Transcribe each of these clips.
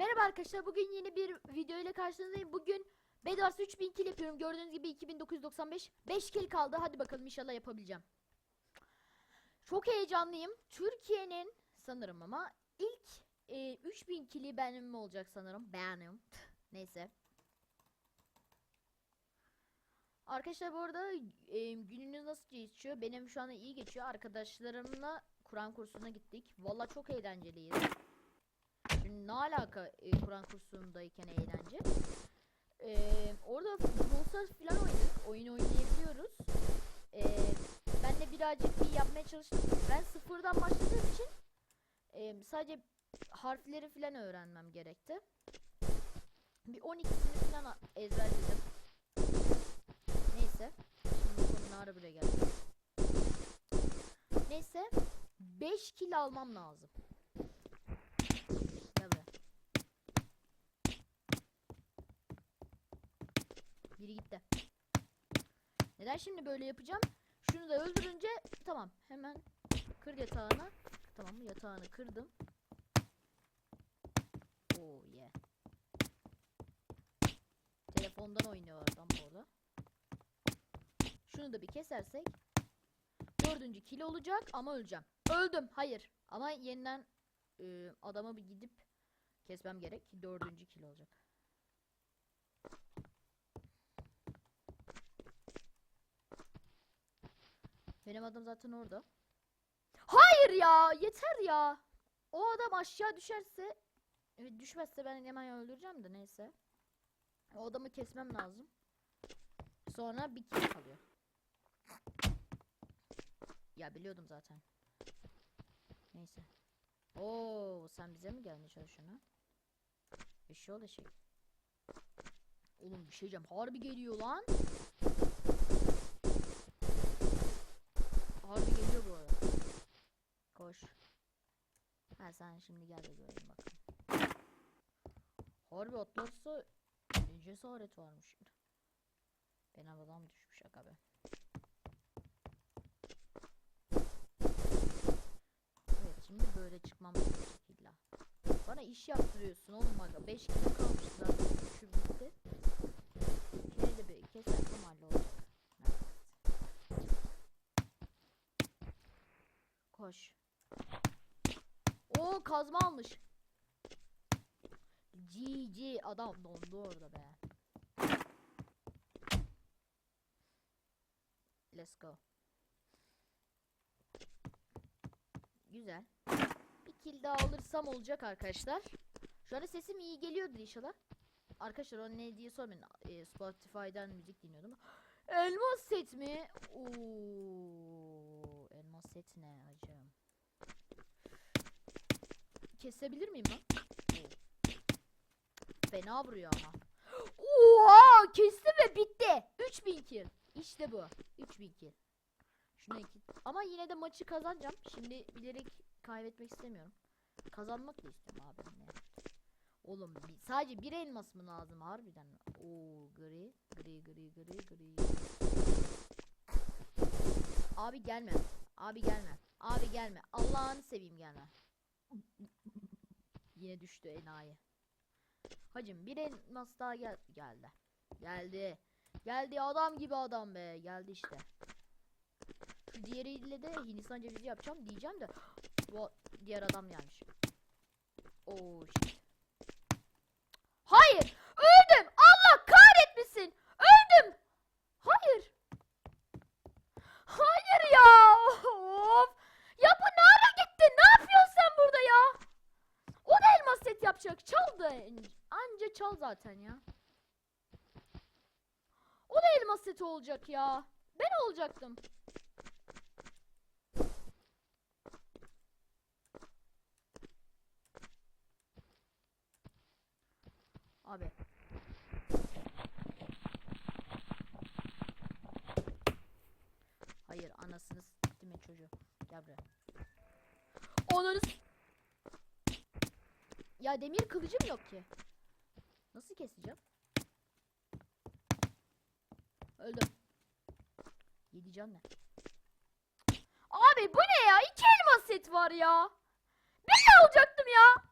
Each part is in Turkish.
Merhaba arkadaşlar. Bugün yeni bir video ile karşınızdayım. Bugün Bedwars 3000 kill yapıyorum. Gördüğünüz gibi 2995. 5 kill kaldı. Hadi bakalım inşallah yapabileceğim. Çok heyecanlıyım. Türkiye'nin sanırım ama ilk e, 3000 kill'i benim olacak sanırım. Benim. Neyse. Arkadaşlar bu arada e, gününüz nasıl geçiyor? Benim şu anda iyi geçiyor. Arkadaşlarımla Kur'an kursuna gittik. Valla çok eğlenceliydi. Ne alaka e, Kur'an kursundayken eğlence? E, orada Brawl falan oynadık. Oyun oynayabiliyoruz. E, ben de birazcık bir yapmaya çalıştım. Ben sıfırdan başladığım için e, sadece harfleri falan öğrenmem gerekti. Bir 12'sini falan ezberledim. Neyse. Şimdi konu ne ara buraya geldi. Neyse. 5 kill almam lazım. Gel buraya. Biri gitti. Neden şimdi böyle yapacağım? Şunu da öldürünce tamam hemen kır yatağını. Tamam mı? Yatağını kırdım. Oh yeah. Telefondan oynuyor adam bu arada. Şunu da bir kesersek dördüncü kill olacak ama öleceğim. Öldüm. Hayır. Ama yeniden e, adama bir gidip kesmem gerek. Dördüncü kill olacak. Benim adam zaten orada. Hayır ya! Yeter ya! O adam aşağı düşerse evet, düşmezse ben hemen öldüreceğim de neyse. O adamı kesmem lazım. Sonra bir kill kalıyor. Ya biliyordum zaten. Neyse. Oo, sen bize mi gelmeye çalışıyorsun ha? Eşyol eşek. Oğlum bir şey diyeceğim. Harbi geliyor lan. Harbi geliyor bu arada. Koş. Ha sen şimdi gel de göreyim bakalım. Harbi atlarsa cesaret varmış. Benim adam düşmüş aga be. Evet şimdi böyle çıkmam gerekecek illa. Bana iş yaptırıyorsun oğlum aga. 5 kilo kalmış zaten. Şu bitti. Şöyle de bir kesersem hallolacak. Koş. Oo kazma almış. GG adam dondu orada be. Let's go. Güzel. Bir kill daha alırsam olacak arkadaşlar. Şu anda sesim iyi geliyordur inşallah. Arkadaşlar o ne diye sormayın. E, Spotify'dan müzik dinliyordum. Elmas set mi? Oo, elmas set ne hacım? Kesebilir miyim lan? Oo. Fena vuruyor ama. Oha! Kestim ve bitti. 3000 kill. İşte bu. 3000 kill. Şuna iki. Ama yine de maçı kazanacağım. Şimdi bilerek kaybetmek istemiyorum. Kazanmak da istiyorum abi. Oğlum bir, sadece bir elmas mı lazım harbiden? Oo gri gri gri gri gri. Abi gelme. Abi gelme. Abi gelme. Allah'ını seveyim gelme. Yine düştü enayi. Hacım bir elmas daha gel geldi. Geldi. Geldi adam gibi adam be. Geldi işte. Şu diğeriyle de Hindistan cevizi yapacağım diyeceğim de bu diğer adam gelmiş. Oo shit. Hayır! Öldüm! Allah kahretmesin! Öldüm! Hayır! Hayır ya! Of! Ya bu ne ara gitti? Ne yapıyorsun sen burada ya? O da elmas set yapacak. Çal da anca çal zaten ya. O da elmas seti olacak ya. Ben olacaktım. Abi. Hayır anasını s**timin çocuğu. Gel buraya. Ananı Ya demir kılıcım yok ki. Nasıl keseceğim? Öldüm. Yedi can ne? Abi bu ne ya? İki elmas set var ya. Ben alacaktım ya?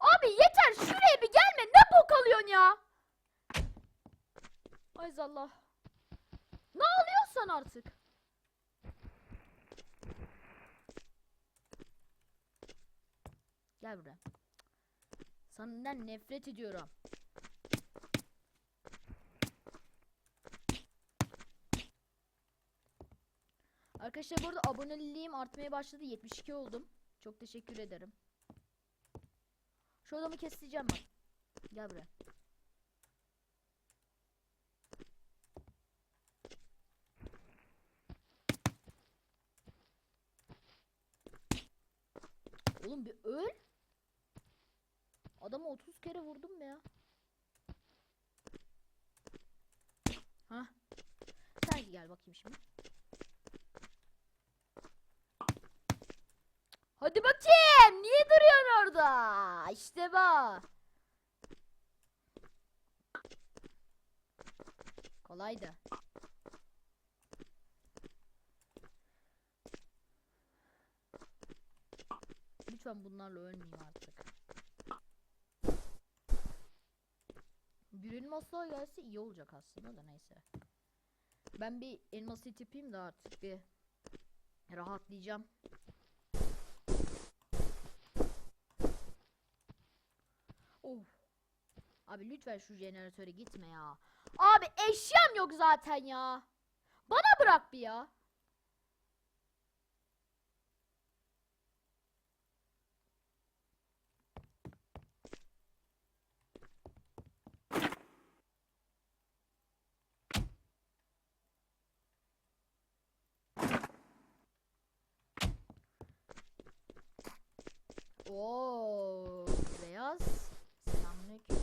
Abi yeter şuraya bir gelme. Ne bok alıyorsun ya? Ay Allah. Ne alıyorsan artık. Gel buraya. Senden nefret ediyorum. Arkadaşlar bu arada aboneliğim artmaya başladı. 72 oldum. Çok teşekkür ederim. Şu adamı keseceğim bak. Gel buraya. Oğlum bir öl. Adamı 30 kere vurdum ya. Ha? Sen gel bakayım şimdi. Hadi bakayım. Niye duruyorsun orada? İşte bu. Kolaydı. Lütfen bunlarla ölmeyeyim artık. Bir elmas daha gelse iyi olacak aslında da neyse. Ben bir elmas set yapayım da artık bir rahatlayacağım. Of. Abi lütfen şu jeneratöre gitme ya. Abi eşyam yok zaten ya. Bana bırak bir ya. Oo, beyaz. Selamünaleyküm.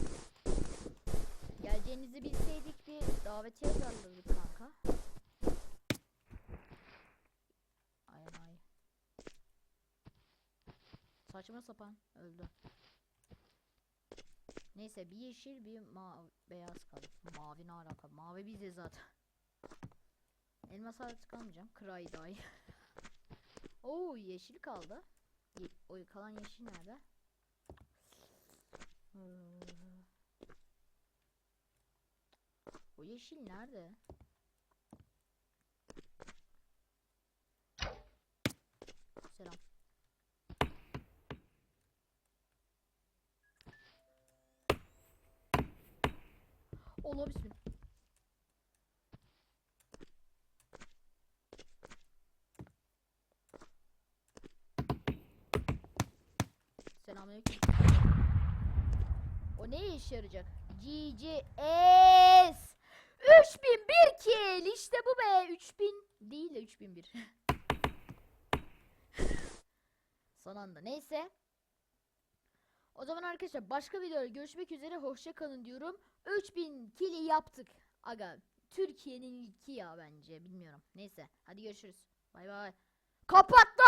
Geleceğinizi bilseydik bir davetiye yazardık kanka. Ay ay. Saçma sapan öldü. Neyse bir yeşil bir ma beyaz kaldı. Mavi ne alaka? Mavi bize zaten. Elmas artık almayacağım. Cry die. Oo yeşil kaldı. O kalan yeşil nerede? O yeşil nerede? Selam. Allah bismillah. Selamünaleyküm. O ne işe yarayacak? GGS 3001 kill. İşte bu be. 3000 değil de 3001 Son anda. Neyse. O zaman arkadaşlar başka videoda görüşmek üzere. Hoşça kalın diyorum. 3000 kill'i yaptık. Aga Türkiye'nin ilki ya bence. Bilmiyorum. Neyse. Hadi görüşürüz. Bay bay. Kapat lan